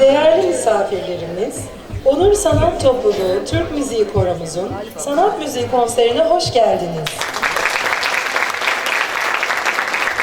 Değerli misafirlerimiz, Onur Sanat Topluluğu Türk Müziği Koromuzun Sanat Müziği konserine hoş geldiniz.